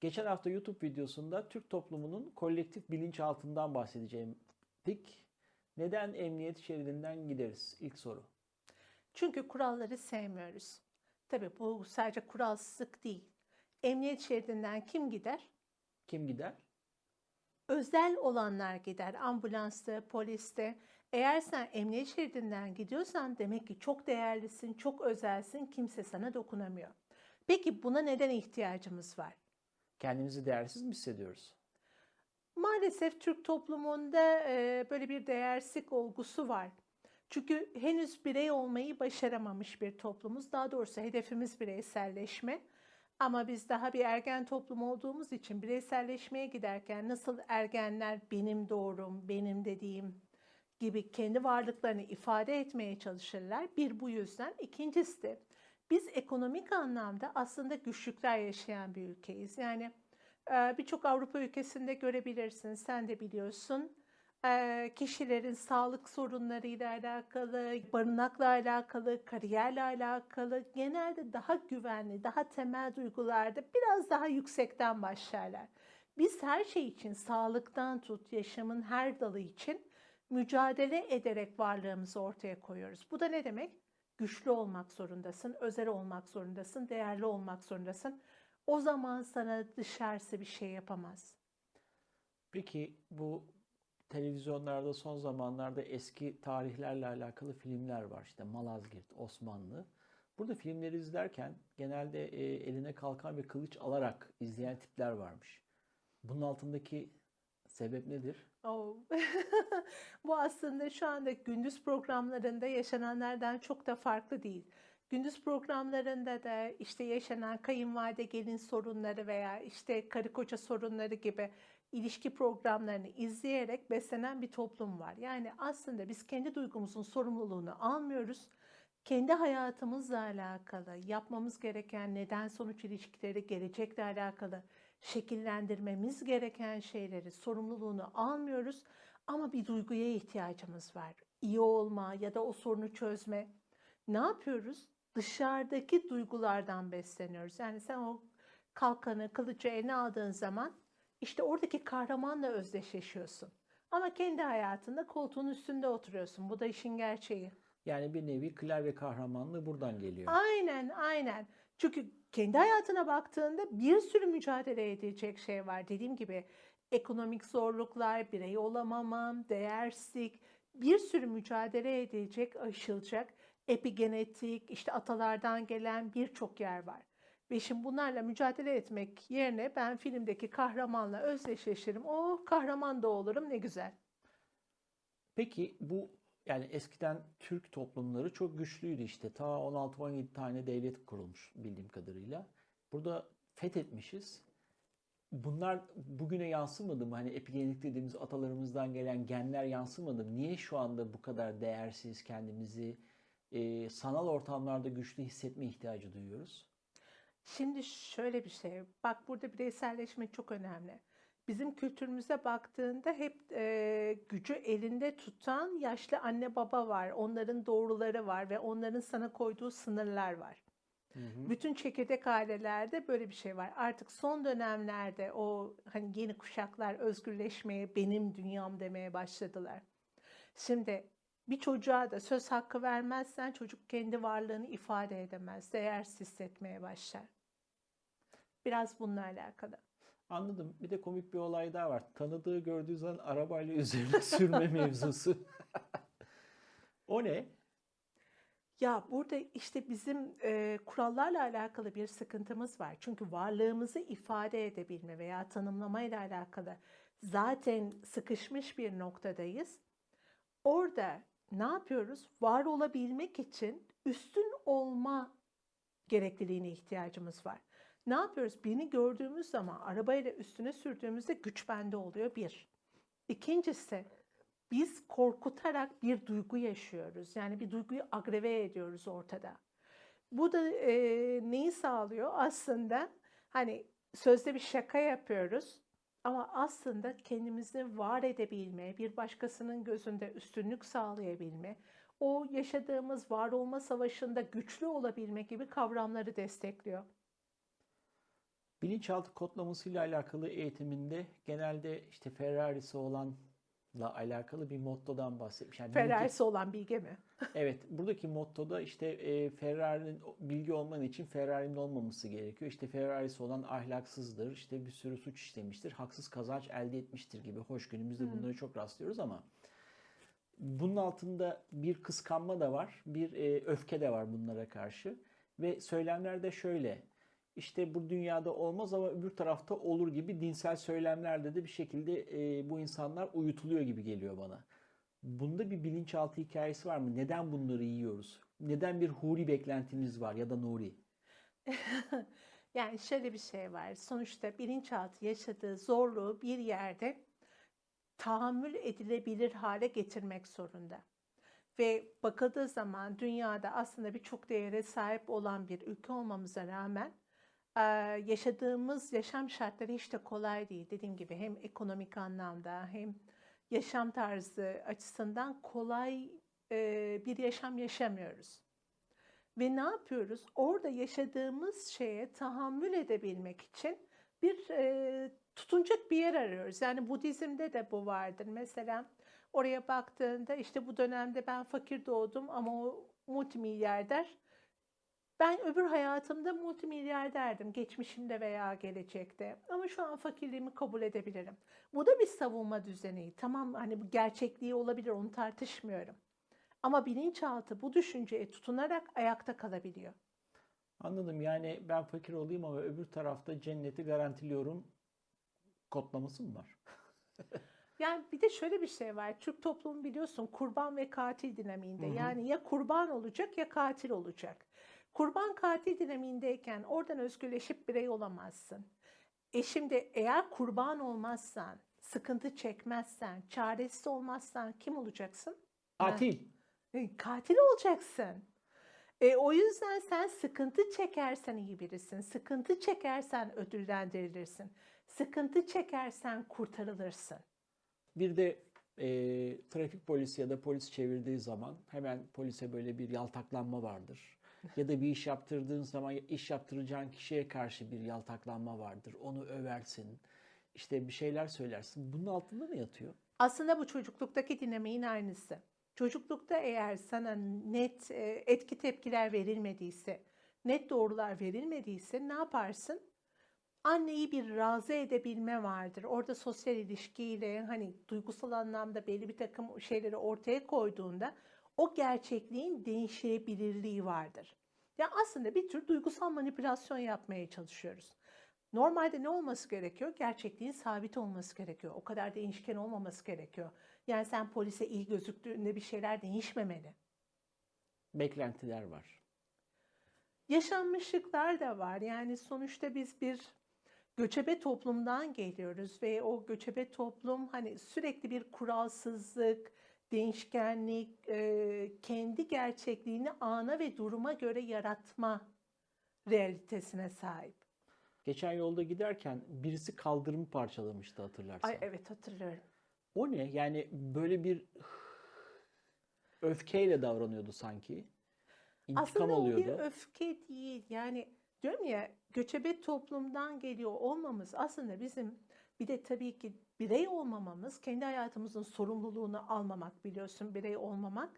Geçen hafta YouTube videosunda Türk toplumunun kolektif bilinçaltından bahsedeceğimdik. Neden emniyet şeridinden gideriz? İlk soru. Çünkü kuralları sevmiyoruz. Tabii bu sadece kuralsızlık değil. Emniyet şeridinden kim gider? Kim gider? Özel olanlar gider. Ambulansta, poliste. Eğer sen emniyet şeridinden gidiyorsan demek ki çok değerlisin, çok özelsin, kimse sana dokunamıyor. Peki buna neden ihtiyacımız var? Kendimizi değersiz mi hissediyoruz? Maalesef Türk toplumunda e, böyle bir değersizlik olgusu var. Çünkü henüz birey olmayı başaramamış bir toplumuz. Daha doğrusu hedefimiz bireyselleşme. Ama biz daha bir ergen toplum olduğumuz için bireyselleşmeye giderken nasıl ergenler benim doğrum, benim dediğim gibi kendi varlıklarını ifade etmeye çalışırlar. Bir bu yüzden. İkincisi de biz ekonomik anlamda aslında güçlükler yaşayan bir ülkeyiz. Yani e, birçok Avrupa ülkesinde görebilirsin, sen de biliyorsun. E, Kişilerin sağlık sorunlarıyla alakalı, barınakla alakalı, kariyerle alakalı genelde daha güvenli, daha temel duygularda biraz daha yüksekten başlarlar. Biz her şey için sağlıktan tut, yaşamın her dalı için mücadele ederek varlığımızı ortaya koyuyoruz. Bu da ne demek? Güçlü olmak zorundasın, özel olmak zorundasın, değerli olmak zorundasın. O zaman sana dışarısı bir şey yapamaz. Peki bu televizyonlarda son zamanlarda eski tarihlerle alakalı filmler var. İşte Malazgirt, Osmanlı. Burada filmleri izlerken genelde e, eline kalkan ve kılıç alarak izleyen tipler varmış. Bunun altındaki sebep nedir? Oh. Bu aslında şu anda gündüz programlarında yaşananlardan çok da farklı değil. Gündüz programlarında da işte yaşanan kayınvalide gelin sorunları veya işte karı koca sorunları gibi ilişki programlarını izleyerek beslenen bir toplum var. Yani aslında biz kendi duygumuzun sorumluluğunu almıyoruz. Kendi hayatımızla alakalı, yapmamız gereken neden sonuç ilişkileri, gelecekle alakalı şekillendirmemiz gereken şeyleri, sorumluluğunu almıyoruz ama bir duyguya ihtiyacımız var. İyi olma ya da o sorunu çözme. Ne yapıyoruz? Dışarıdaki duygulardan besleniyoruz. Yani sen o kalkanı, kılıcı eline aldığın zaman işte oradaki kahramanla özdeşleşiyorsun. Ama kendi hayatında koltuğun üstünde oturuyorsun. Bu da işin gerçeği. Yani bir nevi klavye kahramanlığı buradan geliyor. Aynen, aynen. Çünkü kendi hayatına baktığında bir sürü mücadele edecek şey var. Dediğim gibi ekonomik zorluklar, birey olamamam, değersizlik, bir sürü mücadele edilecek, aşılacak epigenetik, işte atalardan gelen birçok yer var. Ve şimdi bunlarla mücadele etmek yerine ben filmdeki kahramanla özdeşleşirim. O kahraman da olurum ne güzel. Peki bu yani eskiden Türk toplumları çok güçlüydü işte. Ta 16-17 tane devlet kurulmuş bildiğim kadarıyla. Burada fethetmişiz. Bunlar bugüne yansımadı mı? Hani epigenetik dediğimiz atalarımızdan gelen genler yansımadı mı? Niye şu anda bu kadar değersiz kendimizi e, sanal ortamlarda güçlü hissetme ihtiyacı duyuyoruz? Şimdi şöyle bir şey. Bak burada bireyselleşme çok önemli. Bizim kültürümüze baktığında hep e, gücü elinde tutan yaşlı anne baba var. Onların doğruları var ve onların sana koyduğu sınırlar var. Hı hı. Bütün çekirdek ailelerde böyle bir şey var. Artık son dönemlerde o hani yeni kuşaklar özgürleşmeye, benim dünyam demeye başladılar. Şimdi bir çocuğa da söz hakkı vermezsen çocuk kendi varlığını ifade edemez, değersiz hissetmeye başlar. Biraz bununla alakalı. Anladım. Bir de komik bir olay daha var. Tanıdığı gördüğü zaman arabayla üzerine sürme mevzusu. O ne? Ya burada işte bizim e, kurallarla alakalı bir sıkıntımız var. Çünkü varlığımızı ifade edebilme veya tanımlamayla alakalı zaten sıkışmış bir noktadayız. Orada ne yapıyoruz? Var olabilmek için üstün olma gerekliliğine ihtiyacımız var. Ne yapıyoruz? Birini gördüğümüz zaman arabayla üstüne sürdüğümüzde güç bende oluyor bir. İkincisi biz korkutarak bir duygu yaşıyoruz. Yani bir duyguyu agreve ediyoruz ortada. Bu da e, neyi sağlıyor? Aslında hani sözde bir şaka yapıyoruz ama aslında kendimizi var edebilme, bir başkasının gözünde üstünlük sağlayabilme, o yaşadığımız var olma savaşında güçlü olabilme gibi kavramları destekliyor. Bilinçaltı kodlamasıyla alakalı eğitiminde genelde işte Ferrari'si olanla alakalı bir mottodan bahsetmiş. Yani Ferrarisi olan bilge mi? Evet, buradaki mottoda işte e, Ferrari'nin bilgi olman için Ferrari'nin olmaması gerekiyor. İşte Ferrari'si olan ahlaksızdır, işte bir sürü suç işlemiştir, haksız kazanç elde etmiştir gibi. Hoş günümüzde bunları çok rastlıyoruz ama bunun altında bir kıskanma da var, bir e, öfke de var bunlara karşı. Ve söylemler de şöyle, işte bu dünyada olmaz ama öbür tarafta olur gibi dinsel söylemlerde de bir şekilde e, bu insanlar uyutuluyor gibi geliyor bana. Bunda bir bilinçaltı hikayesi var mı? Neden bunları yiyoruz? Neden bir huri beklentimiz var ya da nuri? Yani şöyle bir şey var. Sonuçta bilinçaltı yaşadığı zorluğu bir yerde tahammül edilebilir hale getirmek zorunda. Ve bakıldığı zaman dünyada aslında birçok değere sahip olan bir ülke olmamıza rağmen yaşadığımız yaşam şartları hiç de kolay değil. Dediğim gibi hem ekonomik anlamda hem yaşam tarzı açısından kolay bir yaşam yaşamıyoruz. Ve ne yapıyoruz? Orada yaşadığımız şeye tahammül edebilmek için bir e, tutunacak bir yer arıyoruz. Yani Budizm'de de bu vardır. Mesela oraya baktığında işte bu dönemde ben fakir doğdum ama o multimilyarder. Ben öbür hayatımda multimilyarderdim. Geçmişimde veya gelecekte. Ama şu an fakirliğimi kabul edebilirim. Bu da bir savunma düzeni. Tamam hani bu gerçekliği olabilir onu tartışmıyorum. Ama bilinçaltı bu düşünceye tutunarak ayakta kalabiliyor. Anladım. Yani ben fakir olayım ama öbür tarafta cenneti garantiliyorum kodlaması mı var? Yani bir de şöyle bir şey var. Türk toplumu biliyorsun kurban ve katil dinamiğinde. Hı hı. Yani ya kurban olacak ya katil olacak. Kurban katil dinamiğindeyken oradan özgürleşip birey olamazsın. E şimdi eğer kurban olmazsan, sıkıntı çekmezsen, çaresiz olmazsan kim olacaksın? Katil. E, Katil olacaksın. E, o yüzden sen sıkıntı çekersen iyi birisin. Sıkıntı çekersen ödüllendirilirsin. Sıkıntı çekersen kurtarılırsın. Bir de e, trafik polisi ya da polis çevirdiği zaman hemen polise böyle bir yaltaklanma vardır. Ya da bir iş yaptırdığın zaman iş yaptıracağın kişiye karşı bir yaltaklanma vardır. Onu översin. İşte bir şeyler söylersin. Bunun altında ne yatıyor? Aslında bu çocukluktaki dinamiğin aynısı. Çocuklukta eğer sana net e, etki tepkiler verilmediyse, net doğrular verilmediyse ne yaparsın? Anneyi bir razı edebilme vardır. Orada sosyal ilişkiyle hani duygusal anlamda belli bir takım şeyleri ortaya koyduğunda o gerçekliğin değişebilirliği vardır. Ya aslında bir tür duygusal manipülasyon yapmaya çalışıyoruz. Normalde ne olması gerekiyor? Gerçekliğin sabit olması gerekiyor. O kadar değişken olmaması gerekiyor. Yani sen polise iyi gözüktüğünde bir şeyler değişmemeli. Beklentiler var. Yaşanmışlıklar da var. Yani sonuçta biz bir göçebe toplumdan geliyoruz ve o göçebe toplum hani sürekli bir kuralsızlık, değişkenlik, e, kendi gerçekliğini ana ve duruma göre yaratma realitesine sahip. Geçen yolda giderken birisi kaldırımı parçalamıştı hatırlarsan. Ay evet hatırlıyorum. O ne? Yani böyle bir öfkeyle davranıyordu sanki. İntikam Aslında o bir alıyordu. öfke değil. Yani diyorum ya göçebe toplumdan geliyor olmamız aslında bizim bir de tabii ki birey olmamamız, kendi hayatımızın sorumluluğunu almamak biliyorsun birey olmamak.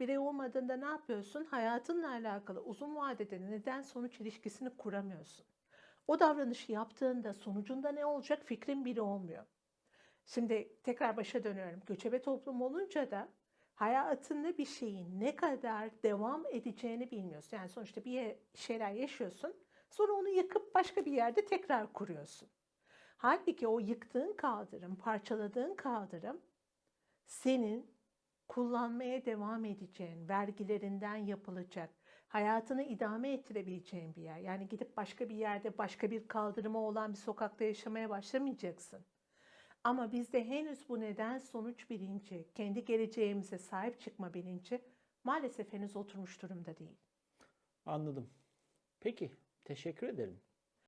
Birey olmadığında ne yapıyorsun? Hayatınla alakalı uzun vadede neden sonuç ilişkisini kuramıyorsun. O davranışı yaptığında sonucunda ne olacak fikrin bile olmuyor. Şimdi tekrar başa dönüyorum. Göçebe toplum olunca da hayatında bir şeyin ne kadar devam edeceğini bilmiyorsun. Yani sonuçta bir şeyler yaşıyorsun. Sonra onu yıkıp başka bir yerde tekrar kuruyorsun. Halbuki o yıktığın kaldırım, parçaladığın kaldırım senin kullanmaya devam edeceğin, vergilerinden yapılacak, hayatını idame ettirebileceğin bir yer. Yani gidip başka bir yerde, başka bir kaldırıma olan bir sokakta yaşamaya başlamayacaksın. Ama bizde henüz bu neden sonuç bilinci, kendi geleceğimize sahip çıkma bilinci maalesef henüz oturmuş durumda değil. Anladım. Peki, teşekkür ederim.